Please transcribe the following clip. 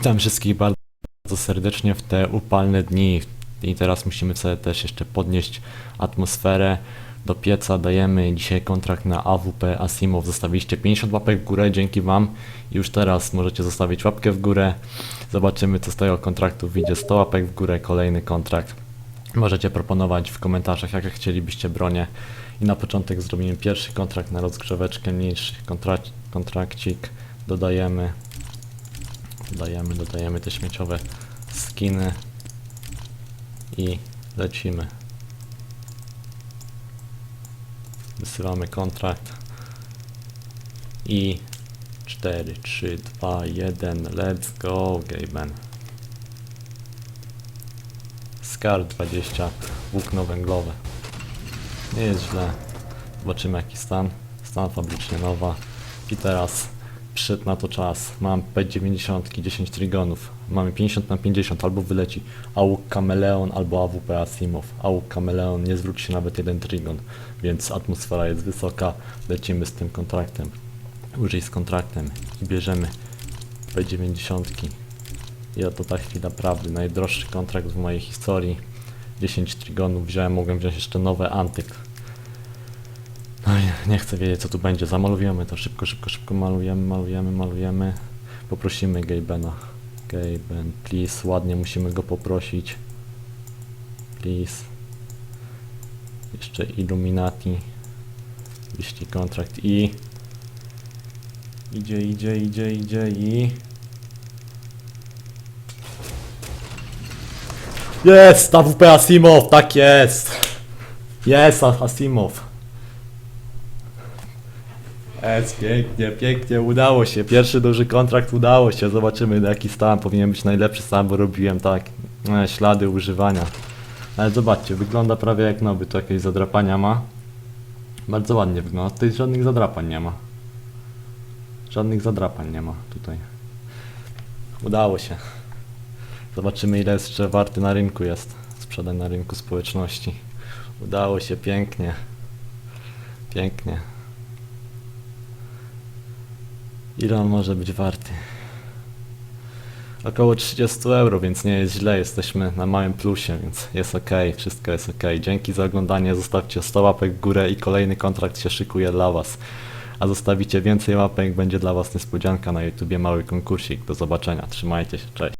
Witam wszystkich bardzo serdecznie w te upalne dni i teraz musimy sobie też jeszcze podnieść atmosferę. Do pieca dajemy dzisiaj kontrakt na AWP Asimov. Zostawiliście 50 łapek w górę, dzięki Wam. Już teraz możecie zostawić łapkę w górę. Zobaczymy co z tego kontraktu wyjdzie. 100 łapek w górę, kolejny kontrakt. Możecie proponować w komentarzach jakie chcielibyście bronie. I na początek zrobimy pierwszy kontrakt na rozgrzeweczkę, mniejszy kontrak- kontrakcik. Dodajemy Dodajemy, dodajemy te śmieciowe skiny i lecimy. Wysyłamy kontrakt i 4, 3, 2, 1, let's go, Gaben. Scar 20, włókno węglowe. Nie jest źle. Zobaczymy jaki stan. Stan fabrycznie nowa. I teraz przyszedł na to czas. Mam P90, 10 trigonów. Mamy 50 na 50, albo wyleci AUK Kameleon, albo AWP Asimov. AUK Kameleon, nie zwróci się nawet jeden trigon, więc atmosfera jest wysoka. Lecimy z tym kontraktem. Użyj z kontraktem i bierzemy P90. I oto ta chwila prawdy. Najdroższy kontrakt w mojej historii. 10 trigonów wziąłem, mogłem wziąć jeszcze nowe antyk. Nie chcę wiedzieć co tu będzie. Zamalujemy to szybko, szybko, szybko malujemy, malujemy, malujemy. Poprosimy Gabena. Gaben, please, ładnie musimy go poprosić. Please. Jeszcze Illuminati. Wyślij kontrakt i... Idzie, idzie, idzie, idzie i... Jest! AWP Asimov! Tak jest! Jest Asimov! Jest pięknie, pięknie, udało się. Pierwszy duży kontrakt udało się. Zobaczymy jaki stan. Powinien być najlepszy stan, bo robiłem tak. E, ślady używania. Ale zobaczcie, wygląda prawie jak nowy. Tu jakieś zadrapania ma. Bardzo ładnie wygląda. Tutaj żadnych zadrapań nie ma. Żadnych zadrapań nie ma tutaj. Udało się. Zobaczymy ile jeszcze warty na rynku jest. Sprzedań na rynku społeczności. Udało się pięknie. Pięknie. Ile on może być warty? Około 30 euro, więc nie jest źle, jesteśmy na małym plusie, więc jest ok, wszystko jest ok. Dzięki za oglądanie, zostawcie 100 łapek w górę i kolejny kontrakt się szykuje dla Was. A zostawicie więcej łapek, będzie dla Was niespodzianka na YouTubie, mały konkursik. Do zobaczenia, trzymajcie się, cześć.